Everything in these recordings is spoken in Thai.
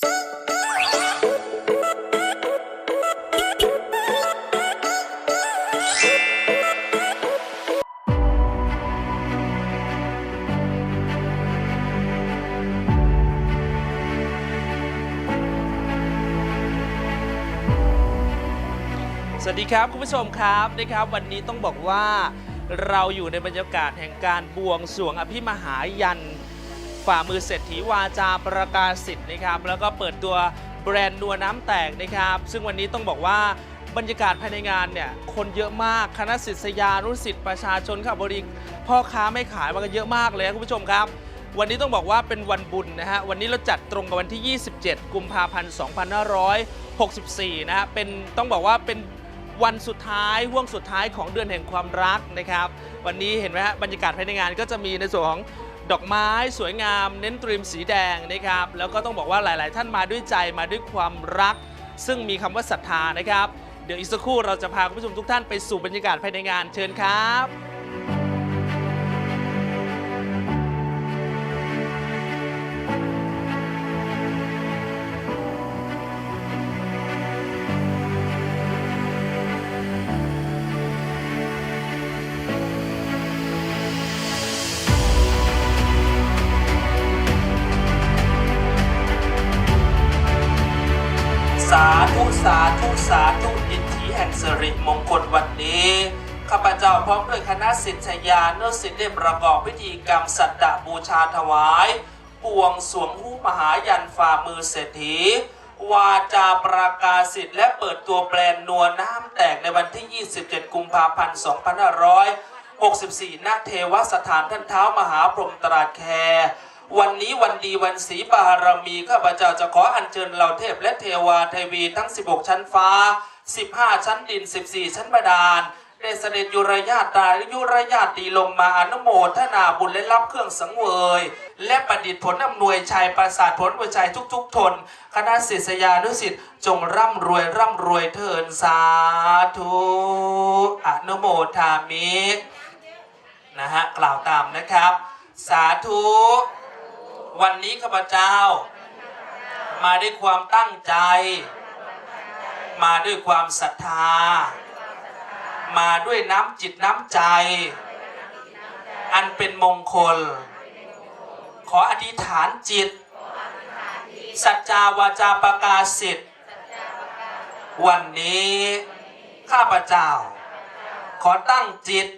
สวัสดีครับ คุณผู้ชมครับนะครับ วันนี้ต้องบอกว่าเราอยู่ในบรรยากาศแห่งการบวงสรวงอภิมหายัน ฝ่ามือเศรษฐีวาจาประกาศสิทธิ์นะครับ แล้วก็เปิดตัวแบรนด์นัวน้ำแตกนะครับ ซึ่งวันนี้ต้องบอกว่าบรรยากาศภายในงานเนี่ยคนเยอะมากคณะศิษยานุศิษย์ประชาชนข้าบริพ่อค้าไม่ขายมากันเยอะมากเลยคุณผู้ชมครับ วันนี้ต้องบอกว่าเป็นวันบุญนะฮะวันนี้เราจัดตรงกับวันที่ 27 กุมภาพันธ์ 2564 นะฮะเป็นต้องบอกว่าเป็นวันสุดท้ายห่วงสุดท้ายของเดือนแห่งความรักนะครับ วันนี้เห็นไหมฮะบรรยากาศภายในงานก็จะมีในส่วนของ ดอกไม้สวยงาม เน้นตรีมสีแดงนะครับ แล้วก็ต้องบอกว่าหลาย ๆ ท่านมาด้วยใจมาด้วยความรัก ซึ่งมีคำว่าศรัทธานะครับ เดี๋ยวอีกสักครู่เราจะพาคุณผู้ชมทุกท่านไปสู่บรรยากาศภายในงานเชิญครับ สาธุอิทธิแห่งสิริมงคลวันนี้ ข้าพเจ้าพร้อมด้วยคณะศิษยานุศิษย์ได้ประกอบพิธีกรรมสัตตบูชาถวายบวงสวงหูมหายันฝ่ามือเศรษฐี วาจาประกาศสิทธิ์และเปิดตัวแบรนด์นัวน้ำแตกในวันที่ 27 กุมภาพันธ์ 2564 ณ เทวสถานท่านเท้ามหาพรหมตราดแคร์ วันนี้วันดีวันศรีบารมีข้าพเจ้าจะขออัญเชิญเหล่าเทพและเทวาเทวีทั้ง 16 ชั้นฟ้า 15 ชั้นดิน 14 ชั้นบาดาลได้เสด็จยุรญาตายยุรญาติลงมาอนุโมทนาบุญและรับเครื่องสังเวย และประดิษฐ์ผลอำนวยชัยประสาทผลหัวใจทุกๆทน คณะศิษยานุศิษย์จงร่ำรวยร่ำรวยเถินสาธุอนุโมทามินะฮะกล่าวตามนะครับ สาธุ วันนี้ข้าพเจ้า มาด้วยความตั้งใจ มาด้วยความศรัทธา มาด้วยน้ำจิตน้ำใจ อันเป็นมงคล ขออธิษฐานจิต สัจจาวาจาประกาศสิทธิ์วันนี้ข้าพเจ้า ขอตั้งจิต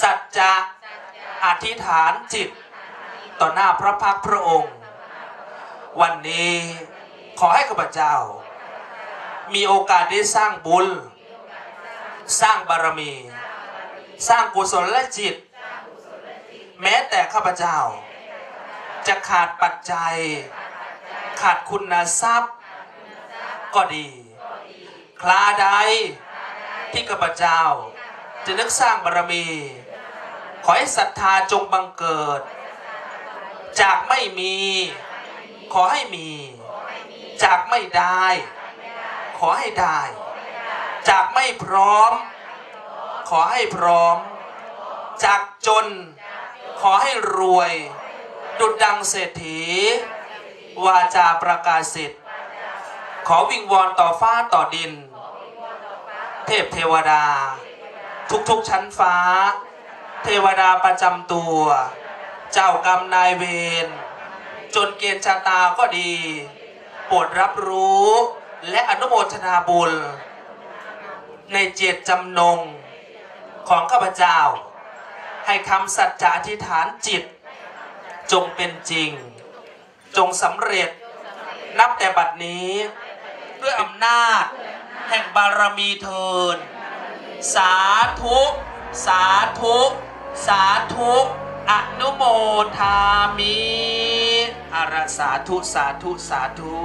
สัจจะอธิษฐานจิต ต่อหน้าพระพักพระองค์ วันนี้ขอให้ข้าพเจ้า มีโอกาสได้สร้างบุญ สร้างบารมี สร้างกุศลและจิต แม้แต่ข้าพเจ้า จะขาดปัจจัย ขาดคุณทรัพย์ ก็ดี คลาใดที่ข้าพเจ้า จะนึกสร้างบารมี ขอให้ศรัทธาจงบังเกิด จากไม่มี ขอให้มี จากไม่ได้ ขอให้ได้ จากไม่พร้อม ขอให้พร้อม จากจน ขอให้รวย ดุดดังเศรษฐี วาจาประกาศสิทธิ์ขอวิงวอนต่อฟ้าต่อดิน เทพเทวดา ทุกๆชั้นฟ้า เทวดาประจำตัว เจ้ากรรมนายเวรจนเกณฑ์ชะตาก็ดี โปรดรับรู้และอนุโมทนาบุญ ในเจตจำนงของข้าพเจ้า ให้คำสัจจะอธิษฐานจิต จงเป็นจริง จงสำเร็จนับแต่บัดนี้ด้วยอำนาจ แห่งบารมีเทิน สาธุ สาธุ สาธุ อนุโมทามิอารสาธุสาธุสาธุ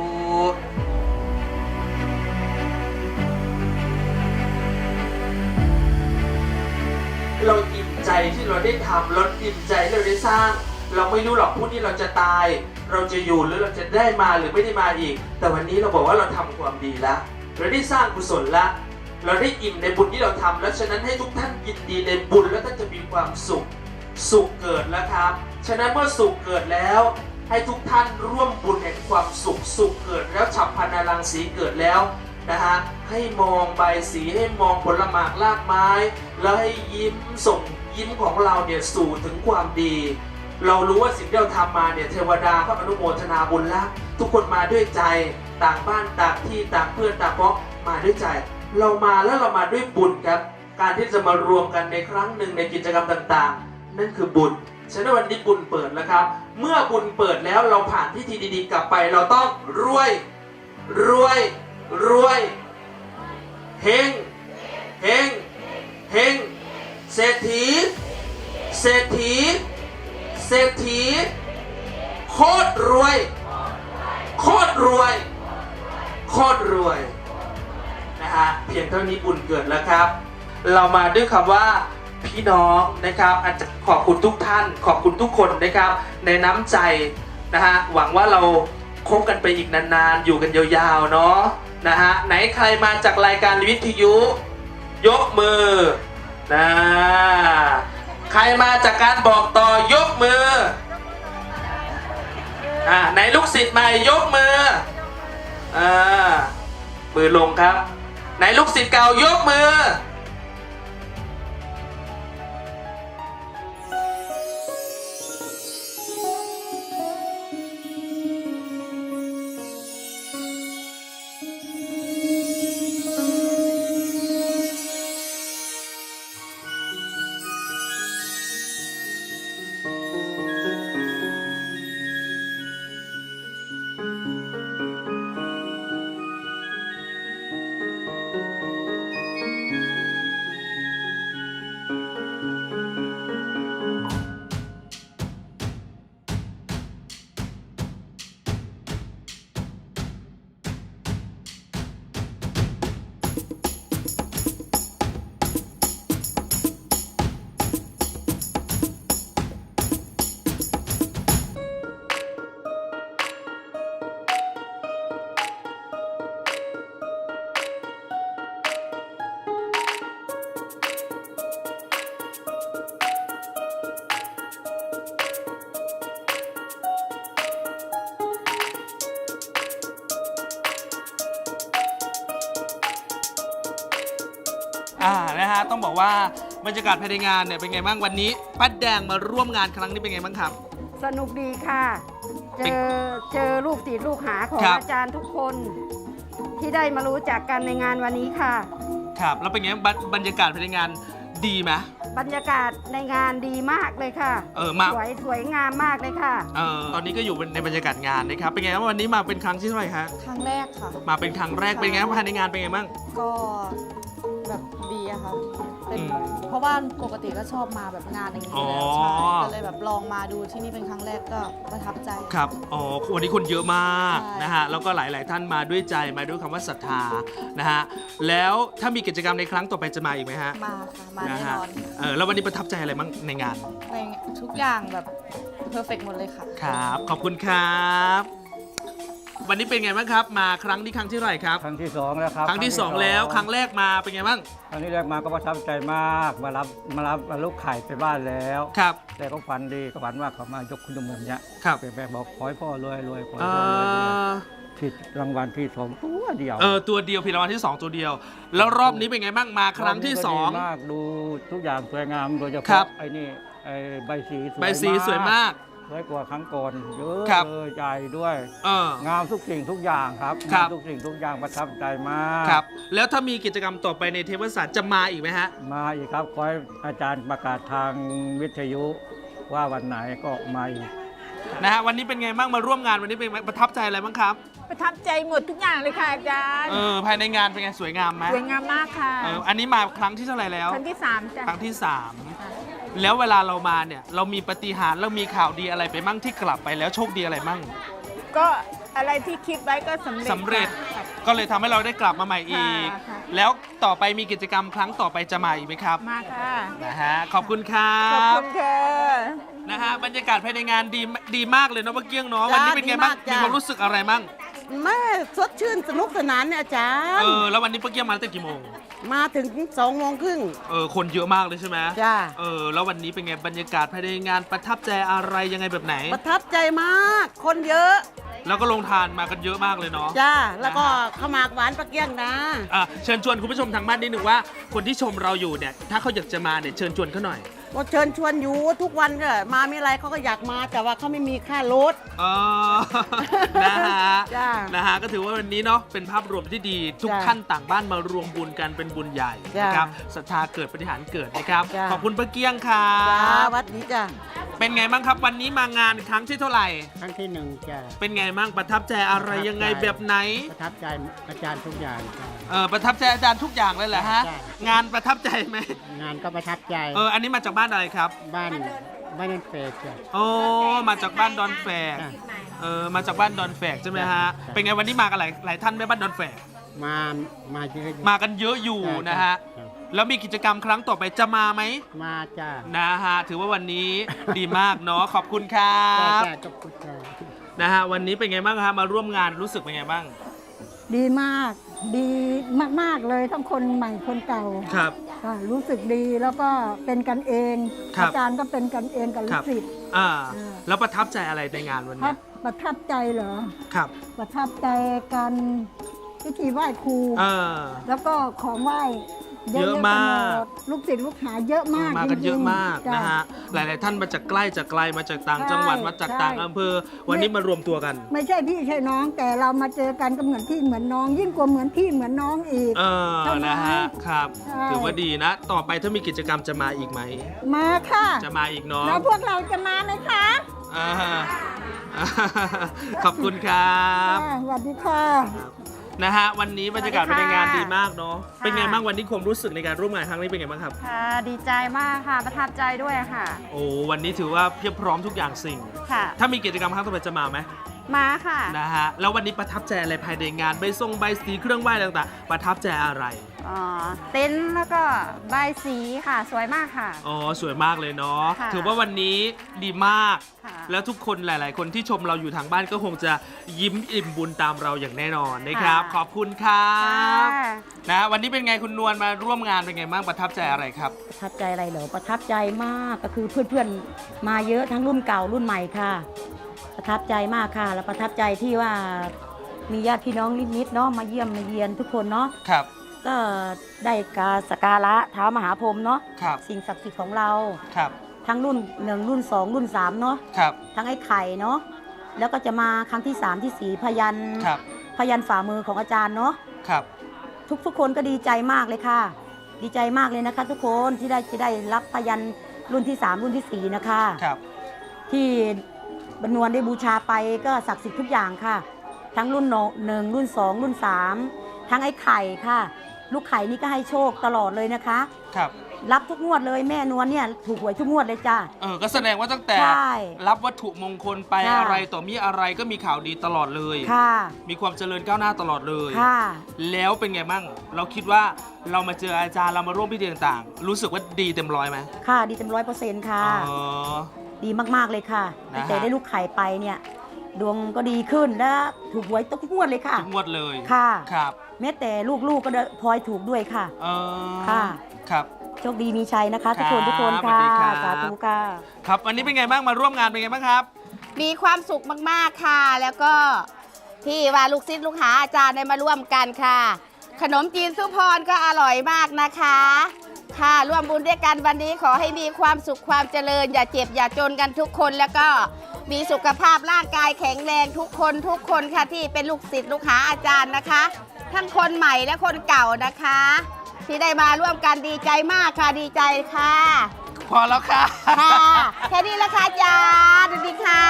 เราอิ่มใจที่เราได้ทำเราอิ่มใจที่เราได้สร้าง เราไม่รู้หรอกพรุ่งนี้เราจะตาย เราจะอยู่หรือเราจะได้มาหรือไม่ได้มาอีก แต่วันนี้เราบอกว่าเราทำความดีแล้วเราได้สร้างกุศลละเราได้อิ่มในบุญที่เราทำแล้วฉะนั้นให้ทุกท่านยินดีในบุญแล้วท่านจะมีความสุข สุขเกิดแล้วครับ ฉะนั้นเมื่อสุขเกิดแล้ว ให้ทุกท่านร่วมบุญแห่งความสุขสุขเกิดแล้วฉับพลันรังสีเกิดแล้วนะฮะให้มองใบสีให้มองผลหมากลากไม้ แล้วให้ยิ้มส่งยิ้มของเราเนี่ยสู่ถึงความดี เรารู้ว่าสิ่งที่เราทำมาเนี่ยเทวดาก็อนุโมทนาบุญละทุกคนมาด้วยใจต่างบ้านต่างที่ต่างเพื่อนต่างเพราะมาด้วยใจ เรามาแล้วเรามาด้วยบุญครับ การที่จะมารวมกันในครั้งหนึ่งในกิจกรรมต่างๆ นั่นคือบุญฉะนั้นวันนี้บุญเปิดแล้วครับ เมื่อบุญเปิดแล้วเราผ่านพิธีดีๆ กลับไป เราต้องรวย รวย รวยเฮงเฮงเฮงเศรษฐี เศรษฐี เศรษฐี โคตรรวย โคตรรวย โคตรรวยนะฮะเพียงเท่านี้บุญเกิดแล้วครับ เรามาด้วยคำว่า พี่น้องนะครับอาจจะขอบคุณทุกท่าน ขอบคุณทุกคนนะครับ ในน้ำใจนะฮะหวังว่าเราคบกันไปอีกนานๆ อยู่กันยาวๆเนาะนะฮะไหนใครมาจากรายการวิทยุ ยกมือนะใครมาจากการบอกต่อยกมืออ่าไหนลูกศิษย์ใหม่ยกมืออ่ามือลงครับ ไหนลูกศิษย์เก่ายกมือ ต้องบอกว่าบรรยากาศภายในงานเนี่ยเป็นไงบ้างวันนี้ป้าแดงมาร่วมงานครั้งนี้เป็นไงบ้างครับ สนุกดีค่ะ เจอเจอลูกศิษย์ลูกหาของครับ อาจารย์ทุกคน ที่ได้มารู้จักกันในงานวันนี้ค่ะ ครับ แล้วเป็นไงบรรบรรยากาศภายในงานดีไหม บรรยากาศในงานดีมากเลยค่ะเออมาสวยสวยงามมากเลยค่ะ เออตอนนี้ก็อยู่ในบรรยากาศงานนะครับเป็นไงบ้างวันนี้มาเป็นครั้งที่เท่าไหร่ฮะครั้งแรกค่ะ มาเป็นครั้งแรกเป็นไงบ้างภายในงานเป็นไงบ้างก็แบบดีอะค่ะ เป็นอืมเพราะว่าปกติก็ชอบมาแบบงานอย่างนี้อยู่แล้วอ๋อใช่ก็เลยแบบลองมาดูที่นี่เป็นครั้งแรกก็ประทับใจ ครับ อ๋อ วันนี้คนเยอะมากใช่ นะฮะ แล้วก็หลาย ๆ ท่านมาด้วยใจ มาด้วยคำว่าศรัทธา นะฮะ แล้วถ้ามีกิจกรรมในครั้งต่อไปจะมาอีกไหมฮะมาค่ะมาแน่นะนฮะอนเออ แล้ววันนี้ประทับใจอะไรบ้างในงาน ในทุกอย่างแบบเพอร์เฟกหมดเลยค่ะ ครับ ขอบคุณครับ วันนี้เป็นไงบ้างครับ มาครั้งนี้ครั้งที่เท่าไหร่ครับ ครั้งที่สองแล้วครับครั้งที่สองแล้วครั้งแรกมาเป็นไงบ้าง ครั้งที่แรกมาก็ประทับใจมาก มารับมารับมาลูกไข่ไปบ้านแล้วครับ แต่ก็ฝันดีก็ฝันว่าเขามายกคุณมือเนี้ยครับแบกบอกขอให้พ่อรวยรวยขอให้เอ่พ่อรวยรวยอผิดรางวัลที่สองตัวเดียว เออตัวเดียวผิดรางวัลที่ 2 ตัวเดียว แล้วรอบนี้เป็นไงบ้างมาครั้งที่ก็สอง ดีมากดูทุกอย่างสวยงามโดยเฉครัพาะบไอ้นี่ไอ้ใบสีสวยใบสีสวยมาก สวยกว่าครั้งก่อนเยอะครับ เลยใหญ่ด้วย เออ งามทุกสิ่งทุกอย่างครับครับ งามทุกสิ่งทุกอย่างประทับใจมากครับ แล้วถ้ามีกิจกรรมต่อไปในเทวศาสตร์จะมาอีกไหมฮะ มาอีกครับขอให้อาจารย์ประกาศทางวิทยุว่าวันไหนก็มาอีก นะฮะวันนี้เป็นไงบ้างมาร่วมงานวันนี้เป็นไงประทับใจอะไรบ้างครับ ประทับใจหมดทุกอย่างเลยค่ะอาจารย์เออภายในงานเป็นไงสวยงามไหมสวยงามมากค่ะเอออันนี้มาครั้งที่เท่าไหร่แล้ว ครั้งที่สามจ้ะครั้งที่3 แล้วเวลาเรามาเนี่ย เรามีปาฏิหารย์เรามีข่าวดีอะไรไปมั่งที่กลับไปแล้วโชคดีอะไรมั่ง ก็อะไรที่คิดไว้ก็สำเร็จสำเร็จค่ะ ก็เลยทำให้เราได้กลับมาใหม่อีก ค่ะค่ะ แล้วต่อไปมีกิจกรรมครั้งต่อไปจะมาอีกไหมครับมาค่ะนะฮะขอบคุณครัขอบบคุณค่ะ นะฮะบรรยากาศภายในงานดีดีมากเลยเนาะเมื่อกี้เนาะวันนี้เป็นไงบ้างดีมากจ้ะมีความรู้สึกอะไรมั่งแม่สดชื่นสนุกสนานเนี่ยอาจารเอย์อแล้ววันนี้เมื่อกี้มาตั้งแต่กี่โมง มาถึงสองโมงครึ่ง เออคนเยอะมากเลยใช่ไหมจ้าเออแล้ววันนี้เป็นไงบรรยากาศภายในงานประทับใจอะไรยังไงแบบไหน ประทับใจมาก คนเยอะแล้วก็ลงทานมากันเยอะมากเลยเนาะ จ้าแล้วก็ข้าวหมากหวานปลาเกี้ยงนะ อะเชิญชวนคุณผู้ชมทางบ้านนิดหนึ่งว่า คนที่ชมเราอยู่เนี่ย ถ้าเขาอยากจะมาเนี่ยเชิญชวนเขาหน่อย ก็เชิญชวนอยู่ทุกวันก็มาไม่ไรเขาก็อยากมาแต่ว่าเขาไม่มีค่ารถเออนะฮะ จ้า นะฮะ ก็ถือว่าวันนี้เนาะ เป็นภาพรวมที่ดี ทุกจ้าท่านต่างบ้านมารวมบุญกันเป็นบุญใหญ่จ้านนะครับศรัทธาเกิดปฏิหารย์เกิดนะครับ จ้าขอบคุณป้าเกี้ยงครัจ้าบ วัดนี้จ้าเป็นไงบ้างครับ วันนี้มางานครั้งที่เท่าไหร่ ครั้งที่หนึ่งจะเป็นไงบ้างประทับใจอะไรยังไงแบบไหน ประทับใจอาจารย์ทุกอย่างจ้ะ เออประทับใจอาจารย์ทุกอย่างเลยเหรอฮะ ใช่ งานประทับใจไหมงานก็ประทับใจ เออ อันนี้มาจากบ้านอะไรครับบ้านบ้านนั่นเฟสจ้ะ โอ้มาจากบ้านดอนแฝกจ้ะเออมาจากบ้านดอนแฝกใช่ไหมฮะใช่เป็นไงวันนี้มากันหลายหลายท่านไหมบ้านดอนแฝกมามาเยอะมากันเยอะอยู่จ้นะฮะจ้แล้วมีกิจกรรมครั้งต่อไปจะมาไหมมาจ้านะฮะถือว่าวันนี้ ดีมากเนาะขอบคุณครัจ้าบจ้าขอบคุณจ้านะฮะวันนี้เป็นไงบ้างครับมาร่วมงานรู้สึกเป็นไงบ้าง ดีมาก ดีมาก ๆ เลยทั้งคนใหม่คนเก่าครับก็รู้สึกดีแล้วก็เป็นกันเองครับอาจารย์ก็เป็นกันเองกับลูครักบศิษย์อ่าอ่าแล้วประทับใจอะไรในงานวันพันี้ดประทับใจเหรอ ครับประทับใจการพิธีไหว้ครู เออแล้วก็ของไหว้ เยอะมากไปหดลูกศิษย์ลูกหาเยอะมากมากันเยอะจริงๆมากจ้นะฮะหลาย ๆ ท่านมาจากใกล้จากไกลมาจากต่างจังหวัดใช่มาจากใช่ต่างอำเภอ วันนี้มารวมตัวกัน ไม่ใช่พี่ใช่น้องแต่เรามาเจอกันก็เหมือนพี่เหมือนน้อง ยิ่งกว่าเหมือนพี่เหมือนน้องอีกเออใช่ไหมนะฮะครับใช่ถือว่าดีนะ ต่อไปถ้ามีกิจกรรมจะมาอีกไหมมาค่ะ จะมาอีกเนาะแล้วพวกเราจะมาไหมคะอ่าขอบคุณครับอ่าสวัสดีค่ะ นะฮะวันนี้บรรยากาศสวัสดีภายในค่ะงานดีมากเนาะค่ะ เป็นไงบ้างวันนี้ความรู้สึกในการร่วมงานครั้งนี้เป็นไงบ้างครับ ค่ะดีใจมากค่ะประทับใจด้วยค่ะ โอ้วันนี้ถือว่าเพียบพร้อมทุกอย่างสิ่ง ค่ะ ถ้ามีกิจกรรมครั้งต่อไปจะมาไหม มาค่ะ นะฮะแล้ววันนี้ประทับใจอะไรภายในงานใบทรงใบสีเครื่องไหว้ต่างๆ ประทับใจอะไรอ๋อ เต็นท์แล้วก็ใบายสีค่ะ สวยมากค่ะ อ๋อสวยมากเลยเนาะค่ะถือว่าวันนี้ดีมาก ค่ะ แล้วทุกคนหลาย ๆ คนที่ชมเราอยู่ทางบ้านก็คงจะยิ้มอิ่มบุญตามเราอย่างแน่นอนนะครับขอบคุณครับค่ะนะวันนี้เป็นไงคุณนวลมาร่วมงานเป็นไงบ้างประทับใจอะไรครับ ประทับใจอะไรเหรอประทับใจมากก็คือเพื่อนๆมาเยอะทั้งรุ่นเก่ารุ่นใหม่ค่ะ ประทับใจมากค่ะ แล้วประทับใจที่ว่ามีญาติพี่น้องนิดๆเนาะมาเยี่ยมมาเยียนทุกคนเนาะครับ ก็ได้การสกการะเท้ามหาพรหมเนาะครับ สิ่งศักดิ์สิทธิ์ของเรา ครับ ทั้งรุ่นหนึ่งรุ่นสองรุ่นสามเนาะครับ ทั้งไอ้ไข่เนาะแล้วก็จะมาครั้งที่สามที่สี่พยันครับ พยันฝ่ามือของอาจารย์เนาะครับ ทุกทุกคนก็ดีใจมากเลยค่ะ ดีใจมากเลยนะคะ ทุกคนที่ได้จะได้รับพยันรุ่นที่3รุ่นทีสี่4นะคะ ครับ ที่ บรรนวลได้บูชาไปก็ศักดิ์สิทธิ์ทุกอย่างค่ะ ทั้งรุ่นโนหนึ่งรุ่น2รุ่น3ทั้งไอ้ไข่ค่ะ ลูกไข่นี่ก็ให้โชคตลอดเลยนะคะ ครับ รับทุกงวดเลยแม่นวลเนี่ยถูกหวยทุกงวดเลยจ้า เออ ก็แสดงว่าตั้งแต่ ใช่รับวัตถุมงคลไปค่ะ อะไรต่อมีอะไรก็มีข่าวดีตลอดเลย ค่ะ มีความเจริญก้าวหน้าตลอดเลย ค่ะ แล้วเป็นไงบ้าง เราคิดว่าเรามาเจออาจารย์เรามาร่วมพิธีต่างๆ รู้สึกว่าดีเต็มร้อยไหมค่ะดีเต็มร้อยเปอร์เซ็นต์ค่ะ อ๋อ ดีมากๆเลยค่ะนะฮะตั้งแต่ได้ลูกไข่ไปเนี่ยดวงก็ดีขึ้นและถูกหวยทุกงวดเลยค่ะ ทุกงวดเลยค่ะครับ แม้แต่ลูกๆก็ได้พลอยถูกด้วยค่ะเออค่ะครับโชคดีมีชัยนะคะ ทุกคนทุกคนครับค่ะสวัสดีครับสาธุค่ะครับวันนี้เป็นไงบ้างมาร่วมงานเป็นไงบ้างครับ มีความสุขมากๆค่ะ แล้วก็ที่ว่าลูกศิษย์ลูกหาอาจารย์ได้มาร่วมกันค่ะ ขนมจีนสุพรก็อร่อยมากนะคะ ค่ะ ร่วมบุญด้วยกันวันนี้ขอให้มีความสุขความเจริญ อย่าเจ็บอย่าจนกันทุกคนแล้วก็มีสุขภาพร่างกายแข็งแรงทุกคนทุกคนค่ะที่เป็นลูกศิษย์ลูกหาอาจารย์นะคะ ทั้งคนใหม่และคนเก่านะคะ ที่ได้มาร่วมกันดีใจมากค่ะดีใจค่ะพอแล้วค่ะ ค่ะ แค่นี้ละค่ะอาจารย์สวัสดีค่ะ